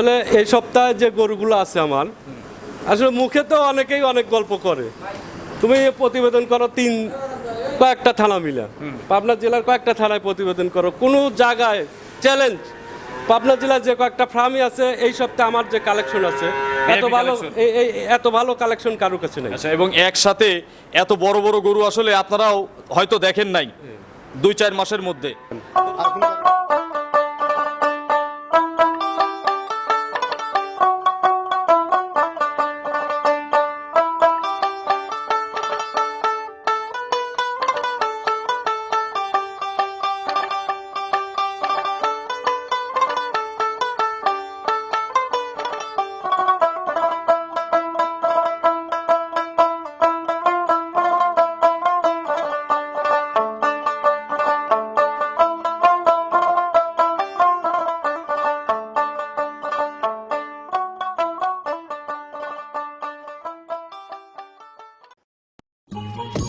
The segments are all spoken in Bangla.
আসলে এই সপ্তাহে যে গরুগুলো আছে আমার আসলে মুখে তো অনেকেই অনেক গল্প করে। তুমি প্রতিবেদন করো তিন কয়েকটা থানা মিলে। পাবনা জেলার কয়েকটা থানায় প্রতিবেদন করো। কোনো জায়গায় চ্যালেঞ্জ পাবনা জেলার যে কয়েকটা ফার্মই আছে এই সপ্তাহে আমার যে কালেকশন আছে এত ভালো এত ভালো কালেকশন কারোর কাছে নেই। আচ্ছা এবং একসাথে এত বড় বড় গরু আসলে আপনারাও হয়তো দেখেন নাই দুই চার মাসের মধ্যে। Thank you.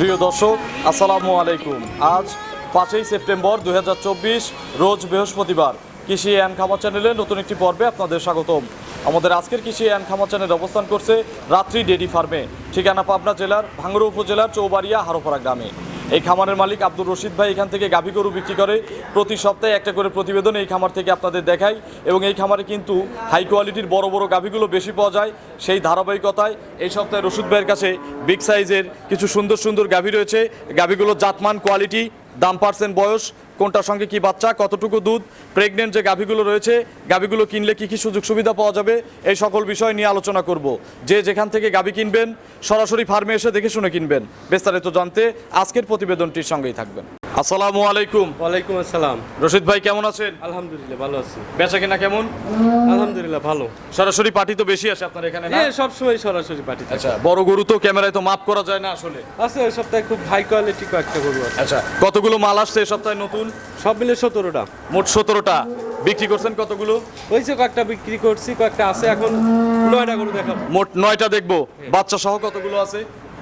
প্রিয় দর্শক, আসসালামু আলাইকুম। আজ পাঁচই সেপ্টেম্বর দু হাজার চব্বিশ, রোজ বৃহস্পতিবার কৃষি অ্যান্ড খামার চ্যানেলে নতুন একটি পর্বে আপনাদের স্বাগতম। আমাদের আজকের কৃষি অ্যান্ড খামার চ্যানেল অবস্থান করছে রাত্রি ডেডি ফার্মে, ঠিকানা পাবনা জেলার ভাঙ্গুড়া উপজেলার চৌবাড়িয়া হারোপাড়া গ্রামে। এই খামারের মালিক আব্দুর রশিদ ভাই এখান থেকে গাভী গরু বিক্রি করে। প্রতি সপ্তাহে একটা করে প্রতিবেদন এই খামার থেকে আপনাদের দেখাই এবং এই খামারে কিন্তু হাই কোয়ালিটির বড় বড় গাভীগুলো বেশি পাওয়া যায়। সেই ধারাবাহিকতায় এই সপ্তাহে রশিদ ভাইয়ের কাছে বিগ সাইজের কিছু সুন্দর সুন্দর গাভী রয়েছে। গাভীগুলোর জাতমান কোয়ালিটি দাম পার্সেন্ট বয়স কোনটার সঙ্গে কি বাচ্চা, কতটুকু দুধ প্রেগনেন্ট যে গাভীগুলো রয়েছে, গাভীগুলো কিনলে কি কি সুযোগ সুবিধা পাওয়া যাবে, এই সকল বিষয় নিয়ে আলোচনা করব। যে যেখান থেকে গাভী কিনবেন, সরাসরি ফার্মে এসে দেখে শুনে কিনবেন। বিস্তারিত জানতে আজকের প্রতিবেদনটির সঙ্গেই থাকবেন। আসসালামু আলাইকুম। ওয়ালাইকুম আসসালাম। রশিদ ভাই কেমন আছেন? আলহামদুলিল্লাহ ভালো আছি। বেচা কেনা কেমন? আলহামদুলিল্লাহ ভালো। সরাসরি পার্টি তো বেশি আসে আপনার এখানে না? হ্যাঁ সবসময় সরাসরি পাঠি আচ্ছা বড় গরু তো ক্যামেরায় তো মাপ করা যায় না আসলে। আছে এই সপ্তাহে খুব হাই কোয়ালিটি কয়েকটা গরু আছে। আচ্ছা কতগুলো মাল আসছে এই সপ্তাহে নতুন? সব মিলে সতেরোটা। মোট সতেরোটা। বিক্রি করছেন কতগুলো? হয়েছে কয়েকটা বিক্রি করছি কয়েকটা আছে এখন নয়টা গরু দেখাবো। মোট নয়টা দেখব। বাচ্চা সহ কতগুলো আছে?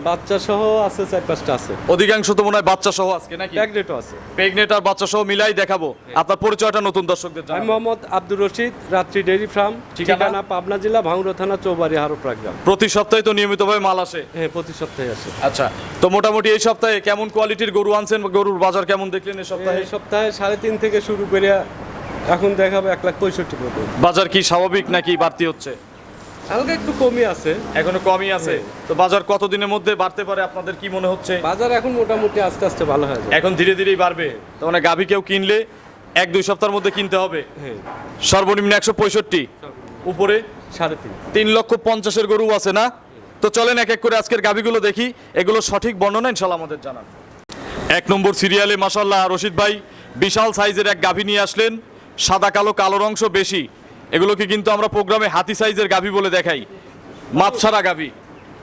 বাচ্চা সহ আছে চার পাঁচটা আছে। অধিকাংশ তো মনে হয় বাচ্চা সহ আজকে নাকি? প্যাগনেটও আছে। প্রেগনেট আর বাচ্চা সহ মিলাই দেখাবো। আপনার পরিচয়টা নতুন দর্শকদের আমি মোহাম্মদ আব্দুর রশিদ রাত্রি ডেইরি ফার্ম ঠিকানা? পাবনা জেলা ভাঙড়া থানা চৌবাড়ি হারোপড়া গ্রাম। প্রতি সপ্তাহে তো নিয়মিতভাবে মাল আসে। হ্যাঁ প্রতি সপ্তাহে আছে আচ্ছা তো মোটামুটি এই সপ্তাহে কেমন কোয়ালিটির গরু আনছেন? গরুর বাজার কেমন দেখলেন এই সপ্তাহে? এই সপ্তাহে সাড়ে তিন থেকে শুরু করে এখন দেখাবো এক লাখ পঁয়ষট্টি পর্যন্ত। বাজার কি স্বাভাবিক নাকি বাড়তি হচ্ছে? হালকা একটু কমই আছে। এখনও কমই আছে। তো বাজার কতদিনের মধ্যে বাড়তে পারে? আপনাদের কি মনে হচ্ছে? বাজার এখন মোটামুটি আস্তে আস্তে ভালো হয়ে এখন ধীরে ধীরেই বাড়বে। তো মানে গাভী কেউ কিনলে এক দুই সপ্তাহের মধ্যে কিনতে হবে। হ্যাঁ। সর্বনিম্ন একশো পঁয়ষট্টি। উপরে সাড়ে তিন। তিন লক্ষ পঞ্চাশের গরু আছে না? তো চলেন এক এক করে আজকের গাভীগুলো দেখি। এগুলো সঠিক বর্ণনা ইনশাল্লাহ আমাদের জানান। এক নম্বর সিরিয়ালে মাসাল্লাহ রশিদ ভাই বিশাল সাইজের এক গাভী নিয়ে আসলেন। সাদা কালো কালোর অংশ বেশি। এগুলোকে কিন্তু আমরা প্রোগ্রামে হাতি সাইজের গাভী বলে দেখাই। মাপ ছাড়া গাভী।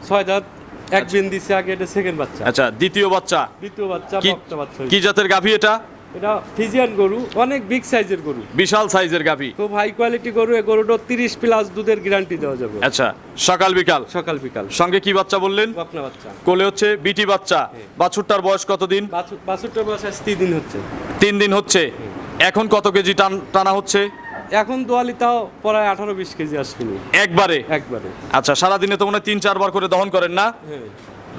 ছয় দাঁত এক দিন দিছে আগে এটা সেকেন্ড বাচ্চা। আচ্ছা দ্বিতীয় বাচ্চা। দ্বিতীয় বাচ্চা কি বাচ্চা কি জাতের গাভী এটা? এটা ফিজিয়ান গরু অনেক বিগ সাইজের গরু। বিশাল সাইজের গাভী। খুব হাই কোয়ালিটি গরু এই গরুটা তিরিশ প্লাস দুধের গ্যারান্টি দেওয়া যাবে। আচ্ছা সকাল বিকাল। সকাল বিকাল। সঙ্গে কি বাচ্চা বললেন? বকনা বাচ্চা। কোলে হচ্ছে বিটি বাচ্চা। বাছুরটার বয়স কতদিন? বাছুর- বাছুরটার বয়স আজ তিন দিন হচ্ছে। তিন দিন হচ্ছে। এখন কত কেজি টানা হচ্ছে? এখন দোয়ালি তাও প্রায় আঠারো বিশ কেজি আসবেনি একবারে? একবারে। আচ্ছা সারাদিনে তো মনে হয় তিন চারবার করে দহন করেন না? হ্যাঁ।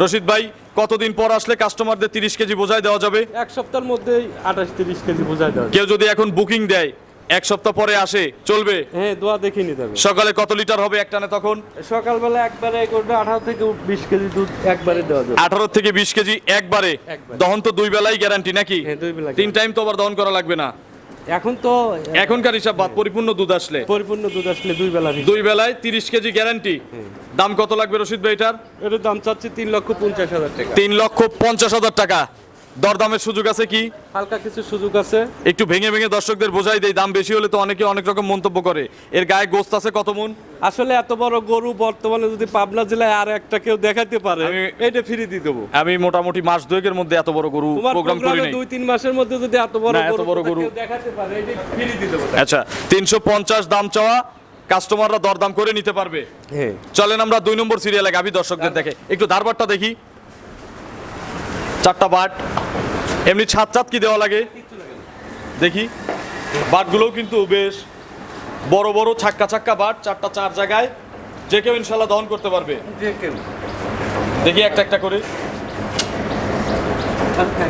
রশিদ ভাই কতদিন পর আসলে কাস্টমারদের তিরিশ কেজি বোঝাই দেওয়া যাবে? এক সপ্তাহের মধ্যেই আঠাশ তিরিশ কেজি বোঝাই দেওয়া কেউ যদি এখন বুকিং দেয় এক সপ্তাহ পরে আসে চলবে? হ্যাঁ দোয়া দেখে নিতে হবে। সকালে কত লিটার হবে একটানে তখন? সকালবেলা একবারে গরুটা আঠারো থেকে বিশ কেজি দুধ একবারে দেওয়া যাবে। আঠারো থেকে বিশ কেজি একবারে? একবারে। দহন তো দুই বেলাই গ্যারান্টি নাকি? হ্যাঁ দুই বেলা তিন টাইম তো আবার দহন করা লাগবে না। এখন তো এখনকার হিসাব বাদ পরিপূর্ণ দুধ আসলে। পরিপূর্ণ দুধ আসলে দুই বেলা দুই বেলায় তিরিশ কেজি গ্যারান্টি। দাম কত লাগবে রশিদ ভাই এটার? এটার দাম চাচ্ছি তিন লক্ষ পঞ্চাশ হাজার টাকা। তিন লক্ষ পঞ্চাশ হাজার টাকা। দরদামের সুযোগ আছে কি? হালকা কিছু সুযোগ আছে। একটু ভেঙে ভেঙে দর্শকদের বোঝাই দেয় দাম বেশি হলে তো অনেকে অনেক রকম মন্তব্য করে। এর গায়ে গোস্ত আছে কত মন? আসলে এত বড় গরু বর্তমানে যদি পাবনা জেলায় আর একটা কেউ দেখাতে পারে আমি- এটা ফ্রি দিয়ে দেবো। আমি মোটামুটি মাস দুয়েকের মধ্যে এত বড় গরু প্রোগ্রাম করি নাই। দুই তিন মাসের মধ্যে যদি এত বড় এত বড় গরু। দেখাতে পারে এটা ফ্রি দিয়ে দেবো। আচ্ছা তিনশো পঞ্চাশ দাম চাওয়া কাস্টমাররা দরদাম করে নিতে পারবে। হ্যাঁ। চলেন আমরা দুই নম্বর সিরিয়ালে গাভি দর্শকদের দেখে। একটু ধারবারটা দেখি। চারটা বাট। এমনি ছাদ ছাদ কি দেওয়া লাগে? দেখি। বাটগুলোও কিন্তু বেশ বড় বড় ছাক্কা ছাক্কা বাট চারটা চার জায়গায়। যে কেউ ইনশাল্লাহ দহন করতে পারবে। দেখি একটা একটা করে।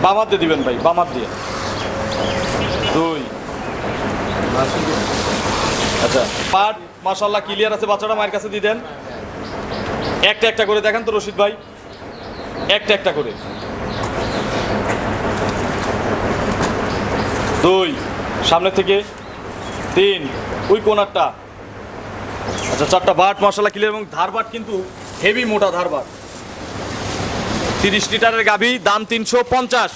বামাত দিয়ে দিবেন ভাই বামাত দিয়ে। দুই। আচ্ছা পাট মাশাল্লাহ ক্লিয়ার আছে বাচ্চাটা মায়ের কাছে দিয়ে দেন। একটা একটা করে দেখেন তো রশিদ ভাই। একটা একটা করে। দুই সামনে থেকে তিন ওই কোনারটা আচ্ছা চারটা বাট মশলা ক্লিয়ার এবং ধারবাট কিন্তু হেভি মোটা ধারবাট তিরিশ লিটারের গাভি দাম তিনশো পঞ্চাশ।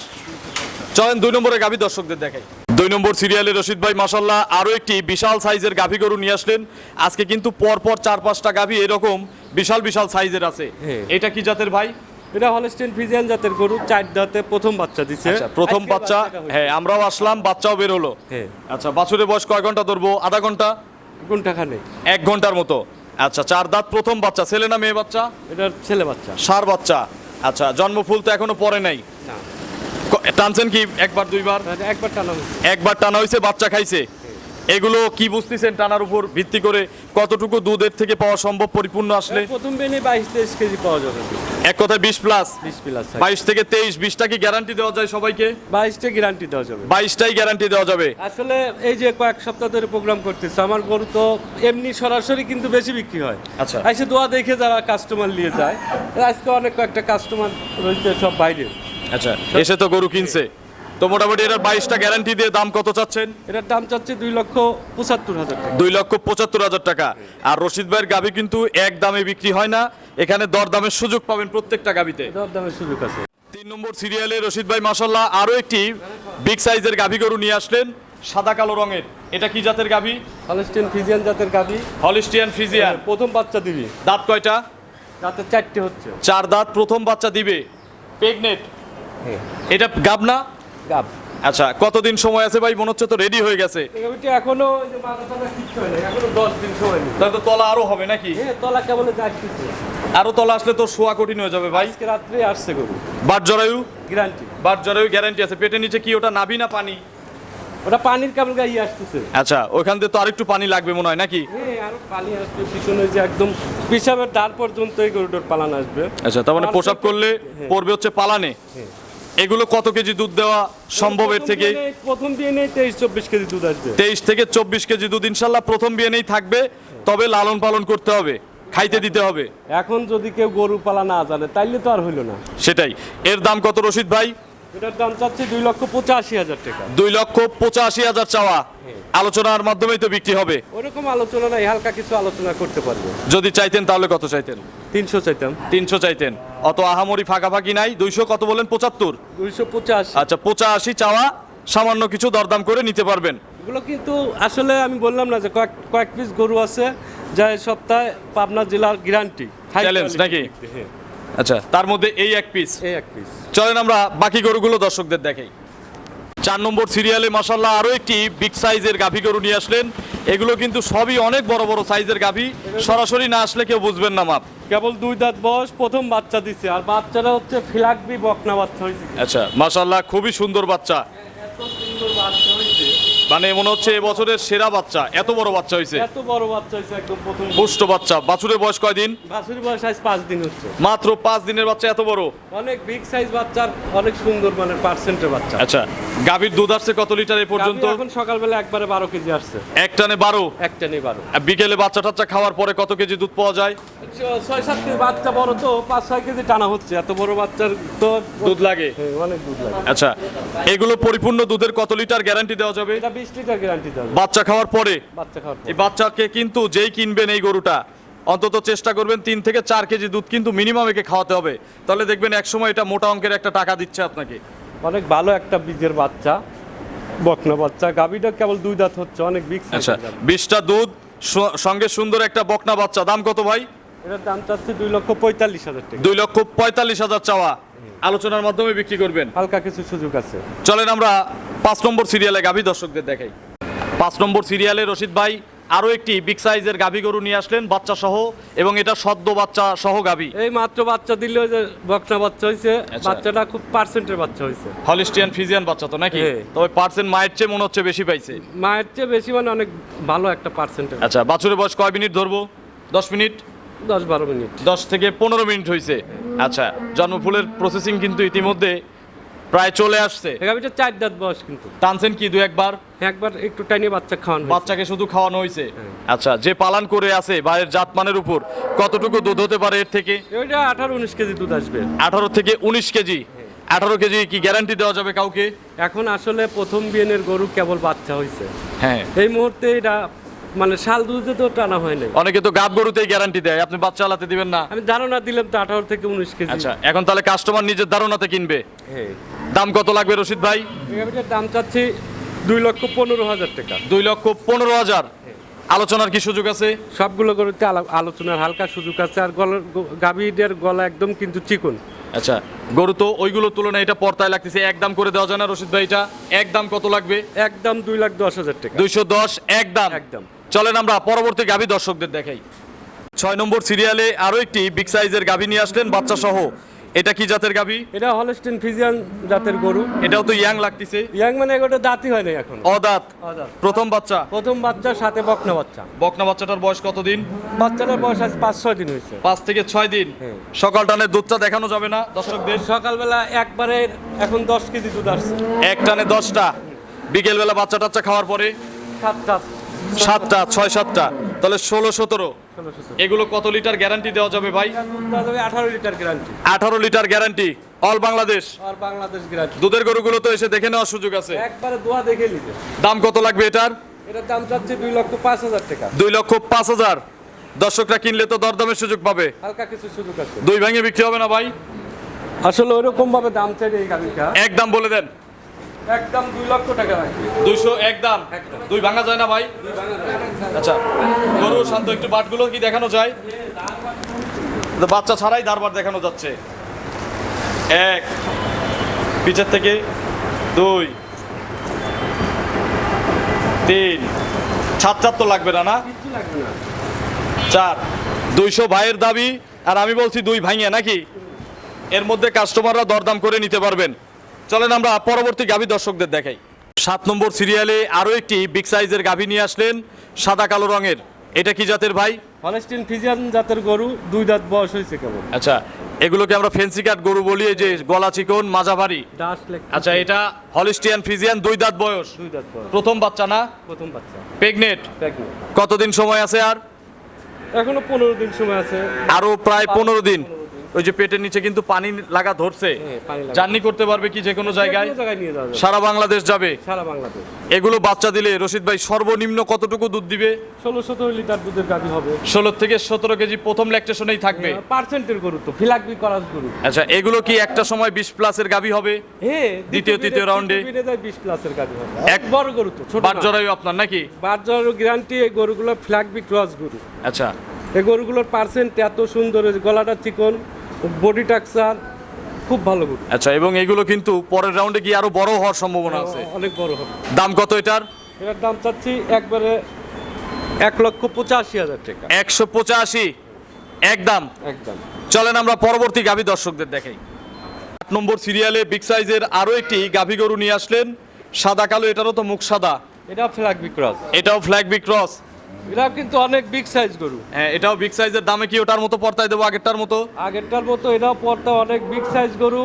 চলেন দুই নম্বরের গাভি দর্শকদের দেখাই। দুই নম্বর সিরিয়ালে রশিদ ভাই মাসাল্লাহ আরও একটি বিশাল সাইজের গাভি গরু নিয়ে আসলেন। আজকে কিন্তু পরপর চার পাঁচটা গাভি এরকম বিশাল বিশাল সাইজের আছে। হ্যাঁ। এটা কি জাতের ভাই? এটা হলস্টেন ফিজিয়ান জাতের গরু চার দাঁতে প্রথম বাচ্চা দিছে। আচ্ছা প্রথম বাচ্চা হ্যাঁ আমরাও আসলাম বাচ্চাও বের হলো। হ্যাঁ। আচ্ছা বাছুরের বয়স কয় ঘণ্টা ধরবো? আধা ঘণ্টা? ঘণ্টা খানে এক ঘণ্টার মতো। আচ্ছা চার দাঁত প্রথম বাচ্চা ছেলে না মেয়ে বাচ্চা? এটা ছেলে বাচ্চা। সার বাচ্চা। আচ্ছা জন্মফুল তো এখনও পরে নাই। টানছেন কি একবার দুইবার? একবার টানা। একবার টানা হয়েছে বাচ্চা খাইছে। এগুলো কি বুঝতেছেন টানার উপর ভিত্তি করে কতটুকু দুধের থেকে পাওয়া সম্ভব পরিপূর্ণ আসলে? প্রথম বেনে বাইশ তেইশ কেজি পাওয়া যাবে। এক কথায় বিশ প্লাস বাইশ থেকে তেইশ বিশটা কি গ্যারান্টি দেওয়া যায় সবাইকে? বাইশটা গ্যারান্টি দেওয়া যাবে। বাইশটাই গ্যারান্টি দেওয়া যাবে। আসলে এই যে কয়েক সপ্তাহ ধরে প্রোগ্রাম করতেছে আমার গরু তো এমনি সরাসরি কিন্তু বেশি বিক্রি হয়। আচ্ছা। এসে দোয়া দেখে যারা কাস্টমার নিয়ে যায় আজকে অনেক কয়েকটা কাস্টমার রয়েছে সব বাইরে। আচ্ছা এসে তো গরু কিনছে। তো মোটামুটি এটার বাইশটা গ্যারান্টি দিয়ে দাম কত চাচ্ছেন? এটার দাম চাচ্ছে দুই লক্ষ পঁচাত্তর হাজার টাকা। দুই লক্ষ পঁচাত্তর হাজার টাকা। আর রশিদ ভাইয়ের গাভি কিন্তু এক দামে বিক্রি হয় না। এখানে দরদামের সুযোগ পাবেন প্রত্যেকটা গাভিতে। দর দামের সুযোগ আছে। তিন নম্বর সিরিয়ালে রশিদ ভাই মাসাল্লাহ আরও একটি বিগ সাইজের গাভি গরু নিয়ে আসলেন সাদা কালো রঙের। এটা কি জাতের গাভি? হলিস্টিয়ান ফিজিয়ান জাতের গাবি হলিস্টিয়ান ফিজিয়ান। প্রথম বাচ্চা দিবি। দাঁত কয়টা? রাতে চারটে হচ্ছে। চার দাঁত প্রথম বাচ্চা দিবে। প্রেগনেট এটা গাব না? গাব। আচ্ছা কতদিন সময় আছে ভাই? মনে হচ্ছে তো রেডি হয়ে গেছে। এখনও হয় তাহলে তো তলা আরও হবে নাকি? হ্যাঁ তলা কেবল আরও তলা আসলে তো শোয়া কঠিন হয়ে যাবে ভাই। আজকে রাত্রে আসছে গরু। বাট জরায়ু গ্যারান্টি বাট জরায়ু গ্যারান্টি আছে। পেটের নিচে কি ওটা নাবি না পানি? ওটা পানির কেবল গায়ে আসতেছে। আচ্ছা ওখান দিয়ে তো আরেকটু পানি লাগবে মনে হয় নাকি? হ্যাঁ আরও পানি আসবে পিছনে যে একদম পিসাবের দ্বার পর্যন্ত এই গরুটার পালান আসবে। আচ্ছা তার মানে পোশাক করলে হ্যাঁ। পড়বে হচ্ছে পালানে। এগুলো কত কেজি দুধ দেওয়া সম্ভব এর থেকে? প্রথম দিয়ে নেই তেইশ চব্বিশ কেজি দুধ আসবে। তেইশ থেকে চব্বিশ কেজি দুধ ইনশাল্লাহ প্রথম বিয়ে নেই থাকবে তবে লালন পালন করতে হবে খাইতে দিতে হবে। এখন যদি কেউ গরু পালা না জানে তাইলে তো আর হইল না। সেটাই। এর দাম কত রশিদ ভাই? এটার দাম চাচ্ছে দুই লক্ষ পঁচাশি হাজার টাকা। দুই লক্ষ পঁচাশি হাজার চাওয়া। আলোচনার মাধ্যমেই তো বিক্রি হবে। ওরকম আলোচনা নাই হালকা কিছু আলোচনা করতে পারবে। যদি চাইতেন তাহলে কত চাইতেন? তিনশো চাইতাম। তিনশো চাইতেন। অত আহামরি ফাঁকাফাঁকি নাই। দুইশো কত বলেন? পঁচাত্তর। দুইশো পঁচাশি। আচ্ছা পঁচাশি চাওয়া সামান্য কিছু দরদাম করে নিতে পারবেন। এগুলো কিন্তু আসলে আমি বললাম না যে কয়েক কয়েক পিস গরু আছে যা সপ্তাহে পাবনা জেলার গ্যারান্টি নাকি? আচ্ছা তার মধ্যে এই এক পিস এই এক পিস চলেন আমরা বাকি গরুগুলো দর্শকদের দেখাই। চার নম্বর সিরিয়ালে মাসাল্লাহ আরও একটি বিগ সাইজের গাভী গরু নিয়ে আসলেন। এগুলো কিন্তু সবই অনেক বড় বড় সাইজের গাভী। সরাসরি না আসলে কেউ বুঝবেন না মাপ। কেবল দুই দাঁত বয়স প্রথম বাচ্চা দিছে। আর বাচ্চাটা হচ্ছে ফিলাকবি বকনা বাচ্চা হয়েছে। আচ্ছা মাসাল্লাহ খুবই সুন্দর বাচ্চা। এত সুন্দর বাচ্চা। মানে মনে হচ্ছে এবছরের সেরা বাচ্চা এত বড় বাচ্চা হয়েছে এত বড় বাচ্চা হয়েছে একদম প্রথম। পুষ্ট বাচ্চা। বাছুরের বয়স কয়দিন বাছুর বয়স আজ পাঁচ দিন হচ্ছে। মাত্র পাঁচ দিনের বাচ্চা এত বড়? অনেক বিগ সাইজ বাচ্চার অনেক সুন্দর মানে পার্সেন্টের বাচ্চা। আচ্ছা গাভীর দুধ আসছে কত লিটার এ পর্যন্ত? এখন সকালবেলা একবারে বারো কেজি আসছে। এক টানে বারো? এক টানে বারো। আর বিকেলে বাচ্চা টাচ্চা খাওয়ার পরে কত কেজি দুধ পাওয়া যায়? ছয় সাত কেজি বাচ্চা বড় তো পাঁচ ছয় কেজি টানা হচ্ছে। এত বড় বাচ্চার তো দুধ লাগে? হ্যাঁ, অনেক দুধ লাগে। আচ্ছা এগুলো পরিপূর্ণ দুধের কত লিটার গ্যারান্টি দেওয়া যাবে? লিটার গ্যারান্টি বাচ্চা খাওয়ার পরে? বাচ্চা খাওয়ার। এই বাচ্চাকে কিন্তু যেই কিনবেন এই গরুটা অন্তত চেষ্টা করবেন তিন থেকে চার কেজি দুধ কিন্তু মিনিমাম একে খাওয়াতে হবে। তাহলে দেখবেন এক সময় এটা মোটা অঙ্কের একটা টাকা দিচ্ছে আপনাকে। অনেক ভালো একটা বীজের বাচ্চা বকনা বাচ্চা। গাবিটা কেবল দুই দাঁত হচ্ছে অনেক বিগ আচ্ছা বিশটা দুধ সঙ্গে সুন্দর একটা বকনা বাচ্চা। দাম কত ভাই? এটার দাম চাচ্ছে দুই লক্ষ পঁয়তাল্লিশ হাজার টাকা। দুই লক্ষ পঁয়তাল্লিশ হাজার চাওয়া। আলোচনার মাধ্যমে বিক্রি করবেন। হালকা কিছু সুযোগ আছে। চলেন আমরা পাঁচ নম্বর সিরিয়ালে গাভী দর্শকদের দেখাই। পাঁচ নম্বর সিরিয়ালে রশিদ ভাই আরও একটি বিগ সাইজের গাভী গরু নিয়ে আসলেন বাচ্চা সহ এবং এটা সদ্য বাচ্চা সহ গাভী। এই মাত্র বাচ্চা দিলে যে বকনা বাচ্চা হয়েছে আচ্ছা। বাচ্চাটা খুব পার্সেন্টের বাচ্চা হয়েছে হলিস্টিয়ান ফিজিয়ান বাচ্চা তো নাকি? হ্যাঁ। তবে পার্সেন্ট মায়ের চেয়ে মনে হচ্ছে বেশি পাইছে। মায়ের চেয়ে বেশি মানে অনেক ভালো একটা পার্সেন্ট আচ্ছা বাছুরের বয়স কয় মিনিট ধরবো? দশ মিনিট? দশ বারো মিনিট। দশ থেকে পনেরো মিনিট হয়েছে আচ্ছা জন্মফুলের প্রসেসিং কিন্তু ইতিমধ্যে প্রায় চলে আসছে। গাবিটা চার দাঁত বয়স কিন্তু। টানছেন কি দু একবার? একবার একটু টাইনি বাচ্চা খাওয়ানো বাচ্চাকে শুধু খাওয়ানো হয়েছে? হ্যাঁ। আচ্ছা যে পালন করে আছে বাইরের জাতমানের উপর কতটুকু দুধ হতে পারে এর থেকে? ওইটা আঠারো উনিশ কেজি দুধ আসবে। আঠারো থেকে উনিশ কেজি। আঠারো কেজি কি গ্যারান্টি দেওয়া যাবে কাউকে? এখন আসলে প্রথম বিয়েনের গরু কেবল বাচ্চা হয়েছে। হ্যাঁ। এই মুহূর্তে এটা মানে শাল দুধে তো টানা হয় নাই। অনেকে তো গাব গরুতেই গ্যারান্টি দেয় আপনি বাচ্চা চালাতে দিবেন না। আমি ধারণা দিলাম তো আঠারো থেকে উনিশ কেজি। আচ্ছা এখন তাহলে কাস্টমার নিজের ধারণাতে কিনবে। হ্যাঁ। দাম কত লাগবে রশিদ ভাই? দাম চাচ্ছি দুই লক্ষ পনেরো হাজার টাকা। দুই লক্ষ পনেরো হাজার। আলোচনার কি সুযোগ আছে? সবগুলো গরুতে আলো- আলোচনার হালকা সুযোগ আছে আর গলার গাভীদের গলা একদম কিন্তু চিকন। আচ্ছা গরু তো ওইগুলোর তুলনায় এটা পর্তায় লাগতেছে এক দাম করে দেওয়া যায় না রশিদ ভাই এটা এক দাম কত লাগবে? একদম দুই লাখ দশ হাজার টাকা। দুইশো দশ এক দাম। একদম। চলেন আমরা পরবর্তী গাভী দর্শকদের দেখাই। ছয় নম্বর সিরিয়ালে আরও একটি বিগ সাইজের গাভী নিয়ে আসলেন বাচ্চা সহ এটা কি জাতের গাভী? এটা হলস্টেন ফিজিয়ান জাতের গরু। এটাও তো ইয়াং লাগতেছে। ইয়াং মানে এগুলো দাঁতই হয় না এখন। অদাঁত। প্রথম বাচ্চা? প্রথম বাচ্চার সাথে বকনা বাচ্চা। বকনা বাচ্চাটার বয়স কতদিন? বাচ্চাটার বয়স আজ পাঁচ ছয় দিন হয়েছে। পাঁচ থেকে ছয় দিন। হ্যাঁ। সকাল টানে দুধটা দেখানো যাবে না দর্শকদের? সকালবেলা একবারে এখন দশ কেজি দুধ আসছে। এক টানে দশটা। বিকেল বেলা বাচ্চা টাচ্চা খাওয়ার পরে? সাতটা। সাতটা ছয় সাতটা। তাহলে ষোলো সতেরো। এগুলো কত লিটার গ্যারান্টি দেওয়া যাবে ভাই? আঠারো লিটার গ্যারান্টি। আঠারো লিটার গ্যারান্টি। অল বাংলাদেশ? আর বাংলাদেশ গ্যারান্টি। দুধের গরুগুলো তো এসে দেখে নেওয়ার সুযোগ আছে। একবারে দোয়া দেখে নিবে। দাম কত লাগবে এটার? এটার দাম চাচ্ছে দুই লক্ষ পাঁচ হাজার টাকা। দুই লক্ষ পাঁচ হাজার। দর্শকরা কিনলে তো দরদামের সুযোগ পাবে। হালকা কিছু সুযোগ আছে। দুই ভেঙে বিক্রি হবে না ভাই? আসলে ওরকম ভাবে দাম চাই এই গাড়িটা এক দাম বলে দেন। একদম দুই লক্ষ টাকা রাখবে দুইশো এক দাম? দুই ভাঙা যায় না ভাই? আচ্ছা গরু শান্ত একটু বাটগুলো কি দেখানো যায়? তো বাচ্চা ছাড়াই ধারবার দেখানো যাচ্ছে। এক পিছের থেকে দুই তিন। সাত চার তো লাগবে না না? না। চার দুইশো ভাইয়ের দাবি আর আমি বলছি দুই ভাইয়া নাকি? এর মধ্যে কাস্টমাররা দরদাম করে নিতে পারবেন। চলেন আমরা পরবর্তী গাভী দর্শকদের দেখাই। সাত নম্বর সিরিয়ালে আরও একটি বিগ সাইজের গাভী নিয়ে আসলেন সাদা কালো রঙের। এটা কি জাতের ভাই? হলস্টিন ফিজিয়ান জাতের গরু দুই দাঁত বয়স হয়েছে কেবল। আচ্ছা এগুলোকে আমরা ফেন্সি কাট গরু বলি এই যে গলা চিকন মাজা ভারী আচ্ছা এটা হলিস্টিয়ান ফিজিয়ান দুই দাঁত বয়স। দুই দাঁত বয়স। প্রথম বাচ্চা না? প্রথম বাচ্চা। প্রেগনেট কতদিন সময় আছে আর? এখনও পনেরো দিন সময় আছে। আরও প্রায় পনেরো দিন। ওই যে পেটের নিচে কিন্তু পানি লাগা ধরছে। হ্যাঁ। জার্নি করতে পারবে কি যে কোনো জায়গায়? সারা বাংলাদেশ যাবে। সারা বাংলাদেশ। এগুলো বাচ্চা দিলে রশিদ ভাই সর্বনিম্ন কতটুকু দুধ দিবে? ষোলো সতেরো লিটার দুধের গাভি হবে। ষোলো থেকে সতেরো কেজি প্রথম ল্যাকটেশনেই থাকবে। পার্সেন্টের গরু তো ফিলাকবি করার গরু? আচ্ছা এগুলো কি একটা সময় বিশ প্লাসের গাবি হবে? হ্যাঁ দ্বিতীয়, তৃতীয় রাউন্ডে? বিশ প্লাসের গাভি হবে। এক- বড় গরু তো ছোট বাট জরায়ু আপনার নাকি? বার বাজার গ্যারান্টি এই গরুগুলো ফ্ল্যাগবি ক্রস গরু। আচ্ছা। এই গরুগুলোর পার্সেন্ট এত সুন্দর গলাটা চিকন বডি টাক্সার খুব ভালো গরু আচ্ছা এবং এগুলো কিন্তু পরের রাউন্ডে গিয়ে আরও বড় হওয়ার সম্ভাবনা আছে। অনেক বড় হবে। দাম কত এটার? এটার দাম চাচ্ছি একবারে এক লক্ষ পঁচাশি হাজার টাকা। একশো পঁচাশি? একদম। একদম। চলেন আমরা পরবর্তী গাভী দর্শকদের দেখাই। আট নম্বর সিরিয়ালে বিগ সাইজের আরও একটি গাভী গরু নিয়ে আসলেন। সাদা কালো এটারও তো মুখ সাদা। এটা ফ্ল্যাগ বিক্রস। এটাও ফ্ল্যাগ বিগ ক্রস এটা কিন্তু অনেক বিগ সাইজ গরু। হ্যাঁ এটাও বিগ সাইজের দামে কি ওটার মতো পর্তায় দেবো আগেরটার মতো? আগেরটার মতো এটাও পড়তে অনেক বিগ সাইজ গরু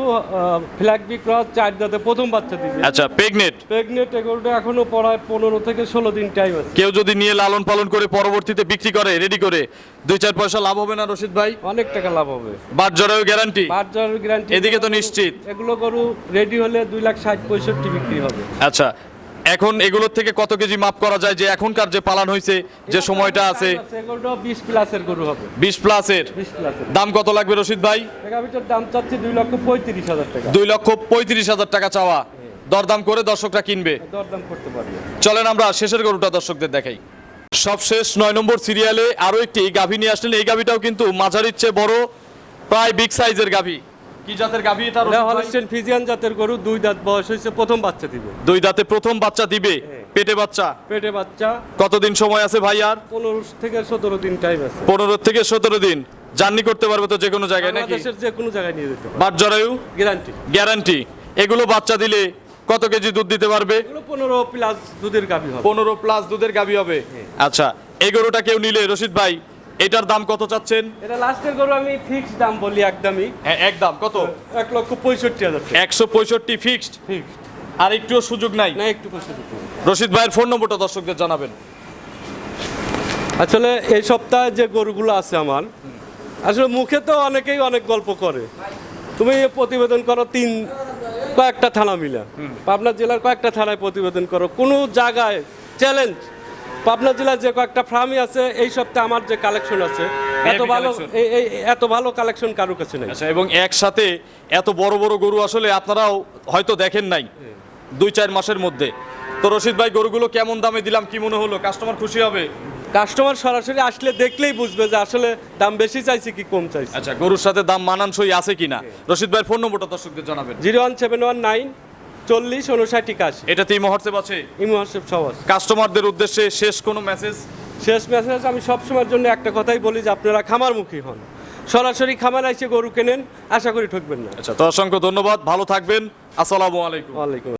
ফ্ল্যাগবি ক্রস চার দাঁতে প্রথম বাচ্চা দিবে আচ্ছা প্রেগনেট প্রেগনেন্ট এই গরুটা এখনও পড়ায় পনেরো থেকে ষোলো দিন টাইম আছে। কেউ যদি নিয়ে লালন পালন করে পরবর্তীতে বিক্রি করে রেডি করে দুই চার পয়সা লাভ হবে না রশিদ ভাই? অনেক টাকা লাভ হবে। বাট জরায়ু গ্যারান্টি বাজার গ্যারান্টি এদিকে তো নিশ্চিত। এগুলো গরু রেডি হলে দুই লাখ ষাট পঁয়ষট্টি বিক্রি হবে। আচ্ছা এখন এগুলোর থেকে কত কেজি মাপ করা যায়? যে এখনকার যে পালান হয়েছে যে সময়টা আছে বিশ প্লাসের গরু হবে। বিশ প্লাসের। দাম কত লাগবে রশিদ ভাই? দাম চাচ্ছি দুই লক্ষ পঁয়ত্রিশ হাজার টাকা। দুই লক্ষ পঁয়ত্রিশ হাজার টাকা চাওয়া। দরদাম করে দর্শকরা কিনবে। দরদাম করতে পারবে। চলেন আমরা শেষের গরুটা দর্শকদের দেখাই। সবশেষ নয় নম্বর সিরিয়ালে আরও একটি গাভী নিয়ে আসলেন। এই গাভীটাও কিন্তু মাঝারির চেয়ে বড় প্রায় বিগ সাইজের গাভী। কি জাতের গাভী এটা হলস্টেন ফিজিয়ান জাতের গরু দুই দাঁত বয়স হয়েছে প্রথম বাচ্চা দিবে। দুই দাঁতে প্রথম বাচ্চা দিবে পেটে বাচ্চা? পেটে বাচ্চা। কতদিন সময় আছে ভাই আর? পনেরো থেকে সতেরো দিন টাইম আছে। পনেরো থেকে সতেরো দিন। জার্নি করতে পারবে তো যে কোনো জায়গায় নাকি? বাংলাদেশের যে কোনো জায়গায় নিয়ে যেতে বাট জরায়ু? গ্যারান্টি গ্যারান্টি এগুলো বাচ্চা দিলে কত কেজি দুধ দিতে পারবে? এগুলো পনেরো প্লাস দুধের গাভী হবে। পনেরো প্লাস দুধের গাভী হবে। আচ্ছা এই গরুটা কেউ নিলে রশিদ ভাই? এটার দাম কত চাচ্ছেন? এটা লাস্টের গরু আমি ফিক্সড দাম বলি একদমই। হ্যাঁ একদম কত? এক লক্ষ পঁয়ষট্টি হাজার একশো পঁয়ষট্টি ফিক্সড ফিক্সড আর একটুও সুযোগ নাই? না একটু রশিদ ভাইয়ের ফোন নম্বরটা দর্শকদের জানাবেন। আসলে এই সপ্তাহে যে গরুগুলো আছে আমার আসলে মুখে তো অনেকেই অনেক গল্প করে। তুমি প্রতিবেদন করো তিন কয়েকটা থানা মিলে। পাবনা জেলার কয়েকটা থানায় প্রতিবেদন করো। কোনো জায়গায় চ্যালেঞ্জ পাবনা জেলার যে কয়েকটা ফার্মই আছে এই সপ্তাহে আমার যে কালেকশন আছে এত ভালো এত ভালো কালেকশন কারোর কাছে নেই। আচ্ছা এবং একসাথে এত বড় বড় গরু আসলে আপনারাও হয়তো দেখেন নাই দুই চার মাসের মধ্যে। তো রশিদ ভাই গরুগুলো কেমন দামে দিলাম কি মনে হলো? কাস্টমার খুশি হবে? কাস্টমার সরাসরি আসলে দেখলেই বুঝবে যে আসলে দাম বেশি চাইছে কি কম চাইছে। আচ্ছা গরুর সাথে দাম মানানসই আছে কিনা? রশিদ ভাইয়ের ফোন নম্বরটা দর্শকদের জানাবেন। Zero one seven one nine চল্লিশ উনষাট একাশি। এটাতেই মহর্সেব আছে? ইমু হোয়াটসঅ্যাপ সব আছে। কাস্টমারদের উদ্দেশ্যে শেষ কোনো মেসেজ শেষ মেসেজ আমি সবসময়ের জন্য একটা কথাই বলি যে আপনারা খামারমুখী হন। সরাসরি খামার এসে গরু কেনেন আশা করি ঠকবেন না। আচ্ছা তো অসংখ্য ধন্যবাদ ভালো থাকবেন। আসসালামু আলাইকুম। ওয়ালাইকুম